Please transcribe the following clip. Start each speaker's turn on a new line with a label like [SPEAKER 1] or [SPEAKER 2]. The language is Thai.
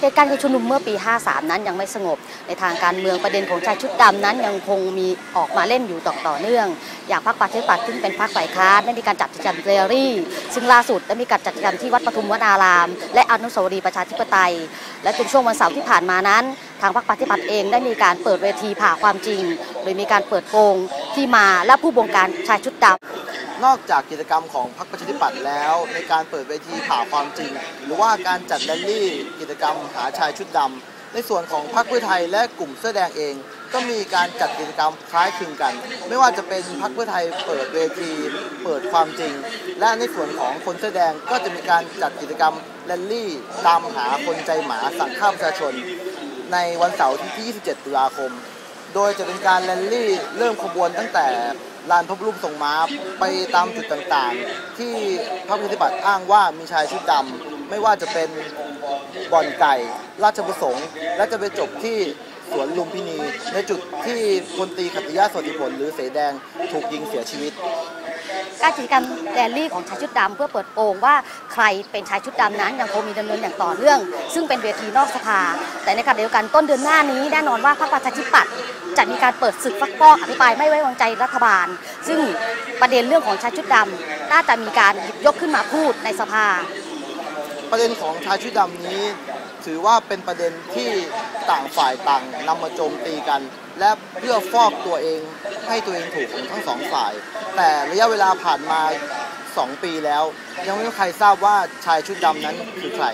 [SPEAKER 1] เหตุการณ์การชุมนุมเมื่อปี 53 นั้นยังไม่สงบ ในทางการเมืองประเด็นของชายชุดดำนั้นยังคงมีออกมาเล่นอยู่ต่อต่อเนื่อง อย่างพรรคประชาธิปัตย์ซึ่งเป็นพรรคฝ่ายค้านได้มีการจัดกิจกรรมเรลลี่ ซึ่งล่าสุดได้มีการจัดกิจกรรมที่วัดปทุมวนาราม และอนุสาวรีย์ประชาธิปไตย และเป็นช่วงวันเสาร์ที่ผ่านมานั้น ทางพรรคประชาธิปัตย์เองได้มีการเปิดเวทีผ่าความจริง โดยมีการเปิดโปง ที่มาและผู้บงการชายชุดดำ
[SPEAKER 2] นอกจากกิจกรรมของพรรคประชาธิปัตย์แล้ว ในการเปิดเวทีผ่าความจริง หรือว่าการจัดแรลลี่กิจกรรมหาชายชุดดำในส่วนของพรรคเพื่อไทยและกลุ่มเสื้อแดงเอง ก็มีการจัดกิจกรรมคล้ายคลึงกัน ไม่ว่าจะเป็นพรรคเพื่อไทยเปิดเวทีเปิดความจริง และในส่วนของคนเสื้อแดงก็จะมีการจัดกิจกรรมแรลลี่ตามหาคนใจหมาสั่งฆ่าประชาชน ในวันเสาร์ที่ 27 ตุลาคม โดยจะเป็นการแรลลี่เริ่มขบวนตั้งแต่ลานพระบรมทรงม้าไปตามจุดต่างๆ ที่พรรคปฏิบัติอ้างว่ามีชายชุดดำไม่ว่าจะเป็นบ่อนไก่ ราชประสงค์ และจะไปจบที่สวนลุมพินี ในจุดที่พลตีขัตติยาสวัสดิผลหรือเสแดงถูกยิงเสียชีวิต
[SPEAKER 1] การกิจกรรมแรลลี่ของชายชุดดำเพื่อเปิดโปงว่าใครเป็นชายชุดดำนั้นยังคงมีดำเนินอย่างต่อเนื่อง ซึ่งเป็นเวทีนอกสภา แต่ในขณะเดียวกันต้นเดือนหน้านี้แน่นอนว่าพรรคประชาธิปัตย์จะมีการเปิดศึกฟักฟอกอภิปรายไม่ไว้วางใจรัฐบาล ซึ่งประเด็นเรื่องของชายชุดดำน่าจะมีการหยิบยกขึ้นมาพูดในสภา
[SPEAKER 2] ประเด็นของชายชุดดำนี้ ถือว่าเป็นประเด็นที่ต่างฝ่ายต่างนำมาโจมตีกัน และเพื่อฟอกตัวเองให้ตัวเองถูกของทั้งสองฝ่าย แต่ระยะเวลาผ่านมา 2 ปีแล้ว ยังไม่มีใครทราบว่าชายชุดดำนั้นคือใคร